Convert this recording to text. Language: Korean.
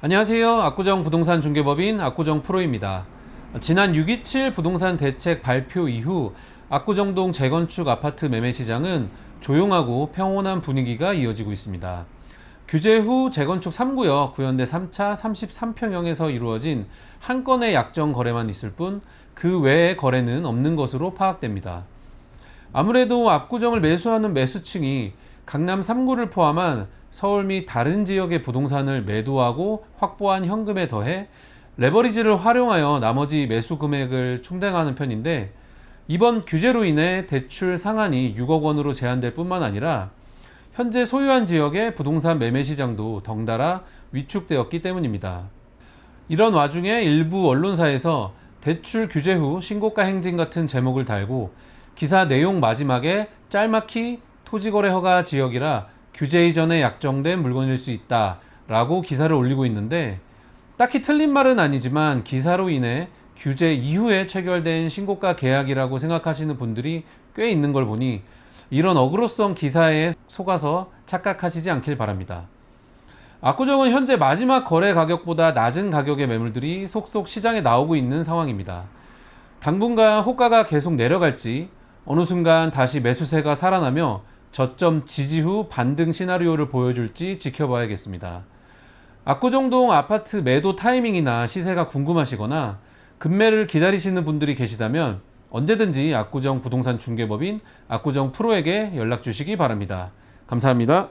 안녕하세요. 압구정 부동산 중개법인 압구정 프로입니다. 지난 6.27 부동산 대책 발표 이후 압구정동 재건축 아파트 매매 시장은 조용하고 평온한 분위기가 이어지고 있습니다. 규제 후 재건축 3구역 구현대 3차 33평형에서 이루어진 한 건의 약정 거래만 있을 뿐 그 외의 거래는 없는 것으로 파악됩니다. 아무래도 압구정을 매수하는 매수층이 강남 3구를 포함한 서울 및 다른 지역의 부동산을 매도하고 확보한 현금에 더해 레버리지를 활용하여 나머지 매수 금액을 충당하는 편인데 이번 규제로 인해 대출 상한이 6억 원으로 제한될 뿐만 아니라 현재 소유한 지역의 부동산 매매 시장도 덩달아 위축되었기 때문입니다. 이런 와중에 일부 언론사에서 대출 규제 후 신고가 행진 같은 제목을 달고 기사 내용 마지막에 짤막히 토지거래 허가 지역이라 규제 이전에 약정된 물건일 수 있다 라고 기사를 올리고 있는데 딱히 틀린 말은 아니지만 기사로 인해 규제 이후에 체결된 신고가 계약이라고 생각하시는 분들이 꽤 있는 걸 보니 이런 어그로성 기사에 속아서 착각하시지 않길 바랍니다. 압구정은 현재 마지막 거래 가격보다 낮은 가격의 매물들이 속속 시장에 나오고 있는 상황입니다. 당분간 호가가 계속 내려갈지 어느 순간 다시 매수세가 살아나며 저점 지지 후 반등 시나리오를 보여줄지 지켜봐야겠습니다. 압구정동 아파트 매도 타이밍이나 시세가 궁금하시거나 급매를 기다리시는 분들이 계시다면 언제든지 압구정 부동산 중개법인 압구정 프로에게 연락 주시기 바랍니다. 감사합니다.